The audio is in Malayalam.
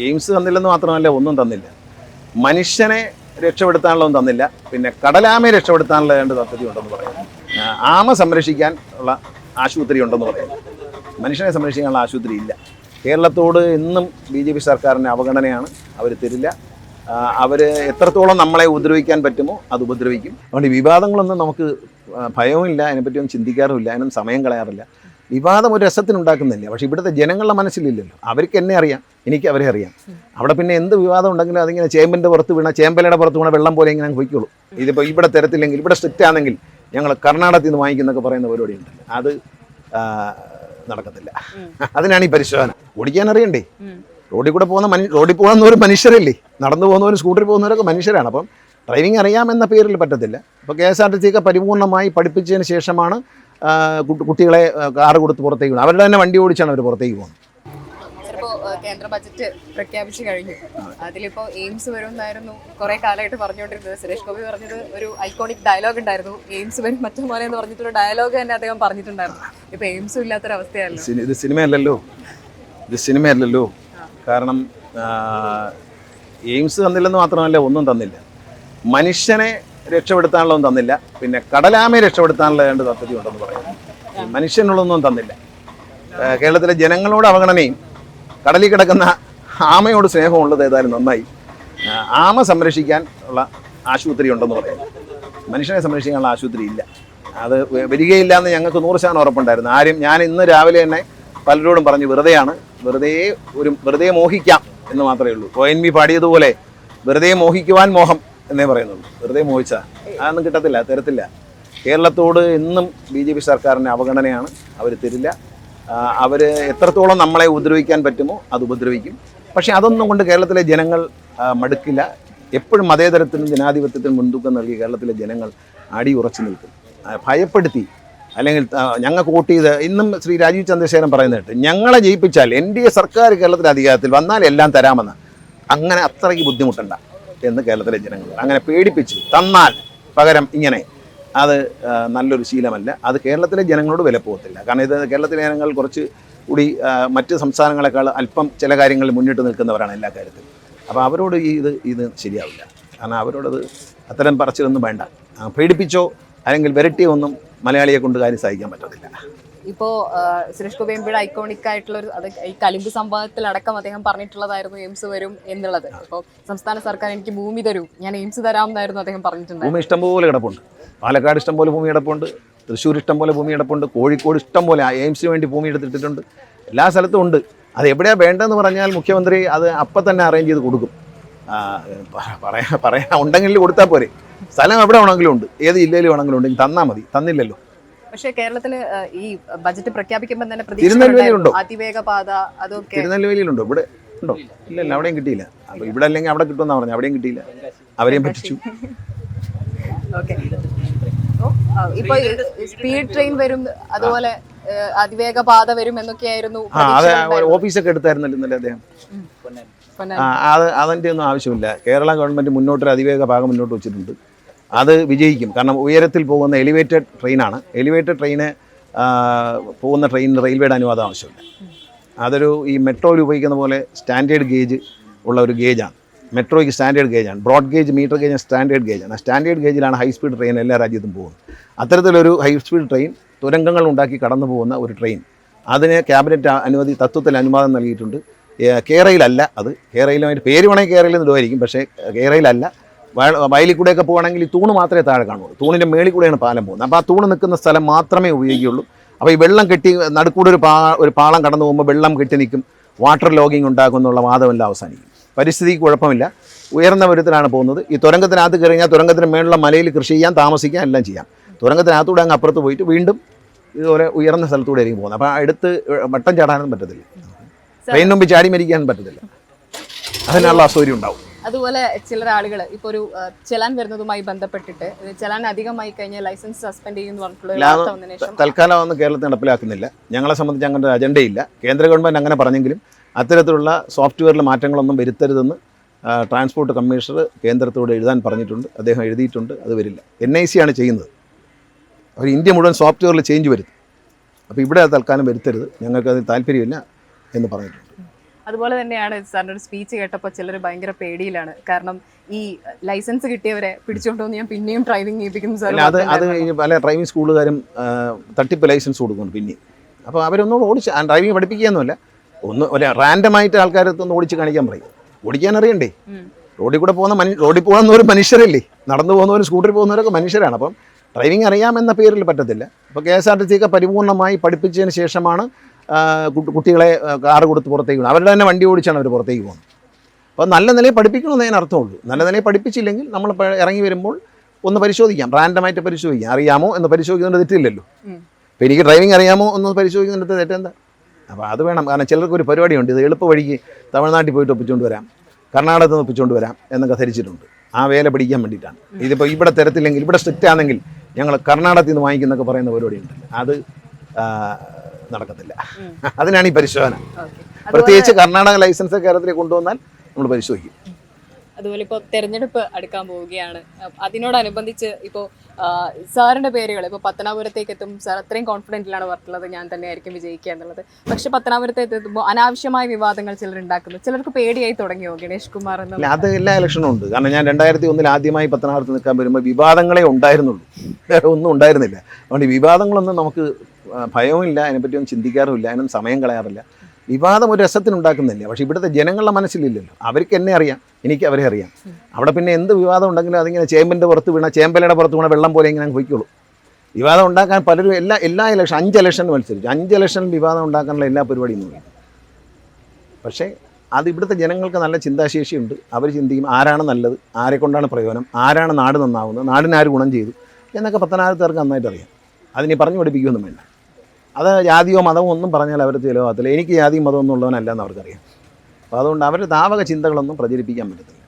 എയിംസ് തന്നില്ലെന്ന് മാത്രമല്ല ഒന്നും തന്നില്ല. മനുഷ്യനെ രക്ഷപ്പെടുത്താനുള്ളതും തന്നില്ല. പിന്നെ കടലാമയെ രക്ഷപ്പെടുത്താനുള്ള രണ്ട് പദ്ധതി ഉണ്ടെന്ന് പറയുന്നു ആമ സംരക്ഷിക്കാൻ ഉള്ള ആശുപത്രി ഉണ്ടെന്ന് പറയുന്നു മനുഷ്യനെ സംരക്ഷിക്കാനുള്ള ആശുപത്രി ഇല്ല. കേരളത്തോട് ഇന്നും ബി ജെ പി സർക്കാരിന്റെ അവഗണനയാണ്. അവർ തരില്ല. അവർ എത്രത്തോളം നമ്മളെ ഉപദ്രവിക്കാൻ പറ്റുമോ അത് ഉപദ്രവിക്കും. അതുകൊണ്ട് വിവാദങ്ങളൊന്നും നമുക്ക് ഭയവും ഭയവുമില്ല. അതിനെപ്പറ്റിയൊന്നും ചിന്തിക്കാറുമില്ല. അതിനൊന്നും സമയം കളയാറില്ല. വിവാദം ഒരു രസത്തിനുണ്ടാക്കുന്നില്ല പക്ഷേ ഇവിടുത്തെ ജനങ്ങളുടെ മനസ്സിലില്ലല്ലോ. അവർക്ക് എന്നെ അറിയാം. എനിക്ക് അവരെ അറിയാം. അവിടെ പിന്നെ എന്ത് വിവാദം ഉണ്ടെങ്കിലും അതിങ്ങനെ ചേമ്പിന്റെ പുറത്ത് വീണ ചേമ്പലയുടെ പുറത്ത് വീണ വെള്ളം പോലെ ഇങ്ങനെ പോയിക്കോളൂ. ഇതിപ്പോൾ ഇവിടെ തരത്തില്ലെങ്കിൽ ഇവിടെ സ്ട്രിക്റ്റ് ആണെങ്കിൽ ഞങ്ങൾ കർണാടകത്തിൽ നിന്ന് വാങ്ങിക്കുന്നൊക്കെ പറയുന്ന പരിപാടി ഉണ്ട് അത് നടക്കത്തില്ല. അതിനാണ് ഈ പരിശോധന. ഓടിക്കാൻ അറിയണ്ടേ? റോഡിൽ കൂടെ പോകുന്ന മനു റോഡിൽ പോകുന്നവർ മനുഷ്യരല്ലേ? നടന്നു പോകുന്നവരും സ്കൂട്ടറിൽ പോകുന്നവരൊക്കെ മനുഷ്യരാണ്. അപ്പം ഡ്രൈവിംഗ് അറിയാമെന്ന പേരിൽ പറ്റത്തില്ല. അപ്പോൾ K S R T C ഒക്കെ പരിപൂർണമായി പഠിപ്പിച്ചതിന് ശേഷമാണ് കുട്ടികളെ കാർ കാറ് കൊടുത്ത് പുറത്തേക്ക് പോകുന്നത് അവരുടെ തന്നെ വണ്ടി ഓടിച്ചാണ് അവർ പുറത്തേക്ക് പോകുന്നത്. കേന്ദ്ര ബജറ്റ് പ്രഖ്യാപിച്ചു കഴിഞ്ഞു. അതിലിപ്പോ എയിംസ് വരുമെന്നായിരുന്നു കുറെ കാലമായിട്ട് പറഞ്ഞുകൊണ്ടിരുന്നത്. സുരേഷ് ഗോപി പറഞ്ഞത് ഒരു ഐക്കോണിക് ഡയലോഗ് ഉണ്ടായിരുന്നു. എയിംസ് വരും മറ്റു പോലെ എന്ന് പറഞ്ഞിട്ടുള്ള ഡയലോഗ് തന്നെ അദ്ദേഹം പറഞ്ഞിട്ടുണ്ടായിരുന്നു. ഇപ്പൊ എയിംസും ഇല്ലാത്തൊരവസ്ഥയല്ലോ ഇത് സിനിമയല്ലല്ലോ. ഇത് സിനിമയല്ലല്ലോ. കാരണം എയിംസ് തന്നില്ലെന്ന് മാത്രമല്ല ഒന്നും തന്നില്ല. മനുഷ്യനെ രക്ഷപ്പെടുത്താനുള്ളതും തന്നില്ല. പിന്നെ കടലാമയെ രക്ഷപ്പെടുത്താനുള്ള രണ്ട് പദ്ധതി ഉണ്ടെന്ന് പറയുന്നു മനുഷ്യനുള്ളതൊന്നും തന്നില്ല. കേരളത്തിലെ ജനങ്ങളോട് അവഗണനയും കടലിൽ കിടക്കുന്ന ആമയോട് സ്നേഹമുള്ളത് ഏതായാലും നന്നായി. ആമ സംരക്ഷിക്കാൻ ഉള്ള ആശുപത്രി ഉണ്ടെന്ന് പറയുന്നു മനുഷ്യനെ സംരക്ഷിക്കാനുള്ള ആശുപത്രി ഇല്ല. അത് വരികയില്ല എന്ന് ഞങ്ങൾക്ക് നൂറ് ശതമാനം ഉറപ്പുണ്ടായിരുന്നു. ആരും ഞാൻ ഇന്ന് രാവിലെ തന്നെ പലരോടും പറഞ്ഞു വെറുതെയാണ്. വെറുതെ ഒരു വെറുതെ മോഹിക്കാം എന്ന് മാത്രമേ ഉള്ളൂ. ഒ എൻ വി പാടിയതുപോലെ വെറുതെ മോഹിക്കുവാൻ മോഹം. എന്നേ പറയുന്നുള്ളൂ. വെറുതെ മോഹിച്ചാ. അതൊന്നും കിട്ടത്തില്ല തരത്തില്ല. കേരളത്തോട് ഇന്നും ബി ജെ പി സർക്കാരിന്റെ അവഗണനയാണ്. അവർ തരില്ല. അവർ എത്രത്തോളം നമ്മളെ ഉപദ്രവിക്കാൻ പറ്റുമോ അത് ഉപദ്രവിക്കും. പക്ഷേ അതൊന്നും കൊണ്ട് കേരളത്തിലെ ജനങ്ങൾ മടുക്കില്ല. എപ്പോഴും മതേതരത്തിനും ജനാധിപത്യത്തിനും മുൻതൂക്കം നൽകി കേരളത്തിലെ ജനങ്ങൾ അടിയുറച്ചു നിൽക്കും. ഭയപ്പെടുത്തി. അല്ലെങ്കിൽ ഞങ്ങൾക്ക് വോട്ട് ചെയ്ത് ഇന്നും ശ്രീ രാജീവ് ചന്ദ്രശേഖരൻ പറയുന്നത് കേട്ട് ഞങ്ങളെ ജയിപ്പിച്ചാൽ എൻ ഡി എ സർക്കാർ കേരളത്തിൽ അധികാരത്തിൽ വന്നാൽ എല്ലാം തരാമെന്ന്. അങ്ങനെ അത്രയ്ക്ക് ബുദ്ധിമുട്ടണ്ട. എന്ന് കേരളത്തിലെ ജനങ്ങൾ അങ്ങനെ പേടിപ്പിച്ച്. തന്നാൽ പകരം ഇങ്ങനെ. അത് നല്ലൊരു ശീലമല്ല. അത് കേരളത്തിലെ ജനങ്ങളോട് വില പോകത്തില്ല. കാരണം ഇത് കേരളത്തിലെ ജനങ്ങൾ കുറച്ച് കൂടി മറ്റ് സംസ്ഥാനങ്ങളെക്കാൾ അല്പം ചില കാര്യങ്ങളിൽ മുന്നിട്ട് നിൽക്കുന്നവരാണ് എല്ലാ കാര്യത്തിലും. അപ്പോൾ അവരോട് ഈ ഇത് ഇത് ശരിയാവില്ല. കാരണം അവരോടത് അത്തരം പറച്ചിലൊന്നും വേണ്ട. പേടിപ്പിച്ചോ അല്ലെങ്കിൽ വിരട്ടിയോ ഒന്നും മലയാളിയെ കൊണ്ട് കാര്യം സഹിക്കാൻ പറ്റത്തില്ല. ഇപ്പോ സുരേഷ് ഗോപി ഐക്കോണിക് ആയിട്ടുള്ള ഒരു അത് ഈ കലിമ്പ് സംഭവത്തിൽ അടക്കം അദ്ദേഹം പറഞ്ഞിട്ടുള്ളതായിരുന്നു എയിംസ് വരും എന്നുള്ളത്. ഇപ്പോൾ സംസ്ഥാന സർക്കാർ എനിക്ക് ഭൂമി തരൂ ഞാൻ എയിംസ് തരാം എന്നായിരുന്നു അദ്ദേഹം പറഞ്ഞിട്ടുണ്ട് ഭൂമി ഇഷ്ടംപോലെ കിടപ്പുണ്ട്. പാലക്കാട് ഇഷ്ടംപോലെ ഭൂമി കിടപ്പുണ്ട്. തൃശ്ശൂർ ഇഷ്ടംപോലെ ഭൂമി കിടപ്പുണ്ട്. കോഴിക്കോട് ഇഷ്ടംപോലെ എയിംസിന് വേണ്ടി ഭൂമി എടുത്തിട്ടുണ്ട് എല്ലാ സ്ഥലത്തും ഉണ്ട്. അത് എവിടെയാണ് വേണ്ടതെന്ന് പറഞ്ഞാൽ മുഖ്യമന്ത്രി അത് അപ്പൊ തന്നെ അറേഞ്ച് ചെയ്ത് കൊടുക്കും. പറയാ പറയാ ഉണ്ടെങ്കിൽ കൊടുത്താൽ പോരെ. സ്ഥലം എവിടെ വേണമെങ്കിലും ഉണ്ട്. ഏത് ജില്ലയിൽ വേണമെങ്കിലും ഉണ്ടെങ്കിൽ തന്നാൽ മതി. തന്നില്ലല്ലോ. പക്ഷേ കേരളത്തിൽ ഈ ബജറ്റ് പ്രഖ്യാപിക്കുമ്പോൾ തന്നെ തിരുനെൽവേലി അതിവേഗപാത പ്രതീക്ഷ അതിവേഗ പാത അതൊക്കെ തിരുനെല്ലുവേലിയിലുണ്ടോ ഇവിടെ ഉണ്ടോ? ഇല്ല ഇല്ല അവിടെയും കിട്ടിയില്ല. അപ്പൊ ഇവിടെ അല്ലെങ്കിൽ അവിടെ കിട്ടുമെന്നാ പറഞ്ഞു. അവിടെയും കിട്ടിയില്ല. അവരെയും പറ്റിച്ചു ഓക്കെ. ഇപ്പൊ സ്പീഡ് ട്രെയിൻ വരും അതുപോലെ അതിവേഗ പാത വരും എന്നൊക്കെയായിരുന്നു ആയിരുന്നു അത് ഓഫീസൊക്കെ എടുത്തായിരുന്നല്ലോ ഇന്നലെ അദ്ദേഹം. അത് അതിന്റെ ഒന്നും ആവശ്യമില്ല. കേരള ഗവൺമെന്റ് മുന്നോട്ടൊരു അതിവേഗ ഭാഗം മുന്നോട്ട് വെച്ചിട്ടുണ്ട്. അത് വിജയിക്കും. കാരണം ഉയരത്തിൽ പോകുന്ന എലിവേറ്റഡ് ട്രെയിനാണ് എലിവേറ്റഡ് ട്രെയിന് പോകുന്ന ട്രെയിനിന് റെയിൽവേയുടെ അനുവാദം ആവശ്യമില്ല. അതൊരു ഈ മെട്രോയിൽ ഉപയോഗിക്കുന്ന പോലെ സ്റ്റാൻഡേർഡ് ഗേജ് ഉള്ള ഒരു ഗേജാണ് മെട്രോയ്ക്ക് standard ഗേജാണ് broad gauge metre gauge standard ഗേജാണ് ആ സ്റ്റാൻഡേർഡ് ഗേജിലാണ് ഹൈ സ്പീഡ് ട്രെയിൻ എല്ലാ രാജ്യത്തും പോകുന്നത്. അത്തരത്തിലൊരു ഹൈ സ്പീഡ് ട്രെയിൻ തുരങ്കങ്ങൾ ഉണ്ടാക്കി കടന്നു പോകുന്ന ഒരു ട്രെയിൻ അതിന് ക്യാബിനറ്റ് അനുമതി തത്വത്തിൽ അനുവാദം നൽകിയിട്ടുണ്ട്. കേരളയിലല്ല അത്. കേരളയിലുമായിട്ട് പേര് വേണമെങ്കിൽ കേരളയിൽ നിന്ന് ഇടുമായിരിക്കും. പക്ഷേ കേരളയിലല്ല വയലിൽ കൂടെയൊക്കെ പോകുകയാണെങ്കിൽ ഈ തൂണ് മാത്രമേ താഴെ കാണുള്ളൂ. തൂണിന്റെ മേളിൽ കൂടെയാണ് പാലം പോകുന്നത്. അപ്പോൾ ആ തൂണ് നിൽക്കുന്ന സ്ഥലം മാത്രമേ ഉപയോഗിക്കുകയുള്ളൂ. അപ്പോൾ ഈ വെള്ളം കെട്ടി നടുക്കൂടെ ഒരു പാ ഒരു പാളം കടന്നു പോകുമ്പോൾ വെള്ളം കെട്ടി നിൽക്കും. വാട്ടർ ലോഗിങ് ഉണ്ടാക്കും എന്നുള്ള വാദമെല്ലാം അവസാനിക്കും. പരിസ്ഥിതിക്ക് കുഴപ്പമില്ല. ഉയർന്ന വരുത്തിലാണ് പോകുന്നത്. ഈ തുരങ്കത്തിനകത്ത് കഴിഞ്ഞാൽ തുരങ്കത്തിന് മേലുള്ള മലയിൽ കൃഷി ചെയ്യാൻ താമസിക്കാൻ എല്ലാം ചെയ്യാം. തുരങ്കത്തിനകത്തൂടെ അങ്ങ് അപ്പുറത്ത് പോയിട്ട് വീണ്ടും ഇതുപോലെ ഉയർന്ന സ്ഥലത്തൂടെ ആയിരിക്കും പോകുന്നത്. അപ്പോൾ അടുത്ത് വട്ടം ചാടാനൊന്നും പറ്റത്തില്ല. ട്രെയിൻ മുമ്പ് ചാടി മരിക്കാനും പറ്റത്തില്ല. അതിനുള്ള അസൗകര്യം ഉണ്ടാവും. അതുപോലെ ചില ആളുകൾ ഇപ്പൊ ഒരു ചെലാൻ വരുന്നതുമായി ബന്ധപ്പെട്ടിട്ട് ചെലാൻ അധികമായി കഴിഞ്ഞാൽ ലൈസൻസ് സസ്പെൻഡ് ചെയ്യുന്നു പറഞ്ഞിട്ടുള്ള തൽക്കാലം ഒന്നും കേരളത്തിൽ നടപ്പിലാക്കുന്നില്ല. ഞങ്ങളെ സംബന്ധിച്ച് അങ്ങനെ ഒരു അജണ്ടയില്ല. കേന്ദ്ര ഗവൺമെന്റ് അങ്ങനെ പറഞ്ഞെങ്കിലും അത്തരത്തിലുള്ള സോഫ്റ്റ്വെയറിൽ മാറ്റങ്ങളൊന്നും വരുത്തരുതെന്ന് ട്രാൻസ്പോർട്ട് കമ്മീഷണർ കേന്ദ്രത്തോട് എഴുതാൻ പറഞ്ഞിട്ടുണ്ട്. അദ്ദേഹം എഴുതിയിട്ടുണ്ട് അത് വരില്ല. എൻ ഐ സി ആണ് ചെയ്യുന്നത്. അവർ ഇന്ത്യ മുഴുവൻ സോഫ്റ്റ്വെയറിൽ ചേഞ്ച് വരുത്തും. അപ്പോൾ ഇവിടെ അത് തൽക്കാലം വരുത്തരുത്. ഞങ്ങൾക്ക് അതിന് താല്പര്യമില്ല എന്ന് പറഞ്ഞിട്ടുണ്ട്. അതുപോലെ തന്നെയാണ് സാറിന്റെ ഒരു സ്പീച്ച് കേട്ടപ്പോൾ ചിലർ ഭയങ്കര പേടിയിലാണ്. കാരണം ഈ ലൈസൻസ് കിട്ടിയവരെ പിടിച്ചുകൊണ്ടുവന്ന് ഞാൻ പിന്നെയും ഡ്രൈവിംഗ് ചെയ്യിപ്പിക്കുന്നു സാർ അത് അത് പല ഡ്രൈവിംഗ് സ്കൂളുകാരും തട്ടിപ്പ് ലൈസൻസ് കൊടുക്കുന്നു പിന്നെ അപ്പോൾ അവരൊന്നും ഓടിച്ച് ഡ്രൈവിംഗ് പഠിപ്പിക്കുകയൊന്നുമല്ല. ഒന്ന് ഒരു റാൻഡമായിട്ട് ആൾക്കാരത്തൊന്ന് ഓടിച്ച് കാണിക്കാൻ പറയും. ഓടിക്കാൻ അറിയണ്ടേ? റോഡിൽ കൂടെ പോകുന്ന മനു റോഡിൽ പോകുന്നവരും മനുഷ്യരല്ലേ? നടന്നു പോകുന്നവരും സ്കൂട്ടറിൽ പോകുന്നവരൊക്കെ മനുഷ്യരാണ്. അപ്പം ഡ്രൈവിംഗ് അറിയാമെന്ന പേരിൽ പറ്റത്തില്ല. അപ്പോൾ K S R T C ഒക്കെ പരിപൂർണമായി പഠിപ്പിച്ചതിന് ശേഷമാണ് കുട്ടികളെ കാറ് കൊടുത്ത് പുറത്തേക്ക് പോകണം അവരുടെ തന്നെ വണ്ടി ഓടിച്ചാണ് അവർ പുറത്തേക്ക് പോകുന്നത്. അപ്പോൾ നല്ല നിലയിൽ പഠിപ്പിക്കണമെന്ന് ഞാൻ അർത്ഥമുള്ളൂ. നല്ല നിലയിൽ പഠിപ്പിച്ചില്ലെങ്കിൽ നമ്മൾ ഇറങ്ങി വരുമ്പോൾ ഒന്ന് പരിശോധിക്കാം. റാൻഡമായിട്ട് പരിശോധിക്കാം. അറിയാമോ എന്ന് പരിശോധിക്കുന്നതിന്റെ തെറ്റില്ലല്ലോ. അപ്പോൾ എനിക്ക് ഡ്രൈവിംഗ് അറിയാമോ എന്ന് പരിശോധിക്കുന്നതിന് തെറ്റെന്താ? അപ്പോൾ അത് വേണം. കാരണം ചിലർക്ക് ഒരു പരിപാടിയുണ്ട്. ഇത് എളുപ്പ വഴിക്ക് തമിഴ്നാട്ടിൽ പോയിട്ട് ഒപ്പിച്ചുകൊണ്ട് വരാം. കർണാടകത്തിൽ നിന്ന് ഒപ്പിച്ചുകൊണ്ട് വരാം എന്നൊക്കെ ധരിച്ചിട്ടുണ്ട്. ആ വേല പിടിക്കാൻ വേണ്ടിയിട്ടാണ്. ഇതിപ്പോൾ ഇവിടെ തരത്തില്ലെങ്കിൽ ഇവിടെ സ്ട്രിക്റ്റ് ആണെങ്കിൽ ഞങ്ങൾ കർണാടകത്തിൽ നിന്ന് വാങ്ങിക്കുന്നൊക്കെ പറയുന്ന പരിപാടിയുണ്ട്. അത് നടക്കത്തില്ല. അതിനാണ് ഈ പരിശോധന. പ്രത്യേകിച്ച് കർണാടക ലൈസൻസ് കേരളത്തിലേക്ക് കൊണ്ടുവന്നാൽ നമ്മൾ പരിശോധിക്കും. അതുപോലെ ഇപ്പോൾ തെരഞ്ഞെടുപ്പ് അടുക്കാൻ പോവുകയാണ്. അതിനോടനുബന്ധിച്ച് ഇപ്പോൾ സാറിന്റെ പേരുകൾ ഇപ്പോൾ പത്തനാപുരത്തേക്ക് എത്തും സാർ അത്രയും കോൺഫിഡന്റിലാണ് പറഞ്ഞിട്ടുള്ളത്. ഞാൻ തന്നെ ആയിരിക്കും വിജയിക്കുക എന്നുള്ളത്. പക്ഷെ പത്തനാപുരത്തേക്ക് എത്തുമ്പോൾ അനാവശ്യമായ വിവാദങ്ങൾ ചിലർ ഉണ്ടാക്കുന്നു. ചിലർക്ക് പേടിയായി തുടങ്ങിയോ ഗണേഷ് കുമാർ എന്ന അത് എല്ലാ ഇലക്ഷനും ഉണ്ട്. കാരണം ഞാൻ രണ്ടായിരത്തി ഒന്നിൽ ആദ്യമായി പത്തനാപുരത്ത് നിൽക്കാൻ വരുമ്പോൾ വിവാദങ്ങളെ ഉണ്ടായിരുന്നുള്ളൂ. വേറെ ഒന്നും ഉണ്ടായിരുന്നില്ല. അതുകൊണ്ട് വിവാദങ്ങളൊന്നും നമുക്ക് ഭയവും ഭയവുമില്ല. അതിനെപ്പറ്റിയൊന്നും ചിന്തിക്കാറുമില്ല. അതിനൊന്നും സമയം കളയാറില്ല. വിവാദം ഒരു രസത്തിനുണ്ടാക്കുന്നില്ല പക്ഷേ ഇവിടുത്തെ ജനങ്ങളുടെ മനസ്സിലില്ലല്ലോ. അവർക്ക് എന്നെ അറിയാം. എനിക്ക് അവരെ അറിയാം. അവിടെ പിന്നെ എന്ത് വിവാദം ഉണ്ടെങ്കിലും അതിങ്ങനെ ചേമ്പിന്റെ പുറത്ത് വീണ ചേമ്പലയുടെ പുറത്ത് വീണ വെള്ളം പോലെ ഇങ്ങനെ പോയിക്കോളൂ. വിവാദം ഉണ്ടാക്കാൻ പലരും എല്ലാ എല്ലാ ഇലക്ഷൻ അഞ്ച് ഇലക്ഷൻ മത്സരിച്ചു. അഞ്ച് ഇലക്ഷൻ വിവാദം ഉണ്ടാക്കാനുള്ള എല്ലാ പരിപാടിയും നോക്കി. പക്ഷേ അത് ഇവിടുത്തെ ജനങ്ങൾക്ക് നല്ല ചിന്താശേഷിയുണ്ട്. അവർ ചിന്തിക്കും ആരാണ് നല്ലത് ആരെ കൊണ്ടാണ് പ്രയോജനം ആരാണ് നാട് നന്നാവുന്നത് നാടിനാർ ഗുണം ചെയ്തു എന്നൊക്കെ പത്തനായിരത്തേർക്ക് നന്നായിട്ട് അറിയാം അതിനെ പറഞ്ഞു പഠിപ്പിക്കുകയൊന്നും വേണ്ട. അത് ജാതിയോ മതമോ ഒന്നും പറഞ്ഞാൽ അവർ ചിലവാകത്തില്ല എനിക്ക് ജാതിയും മതമൊന്നും ഉള്ളവനല്ല എന്ന് അവർക്കറിയാം. അപ്പോൾ അതുകൊണ്ട് അവരുടെ താവക ചിന്തകളൊന്നും പ്രചരിപ്പിക്കാൻ പറ്റത്തില്ല.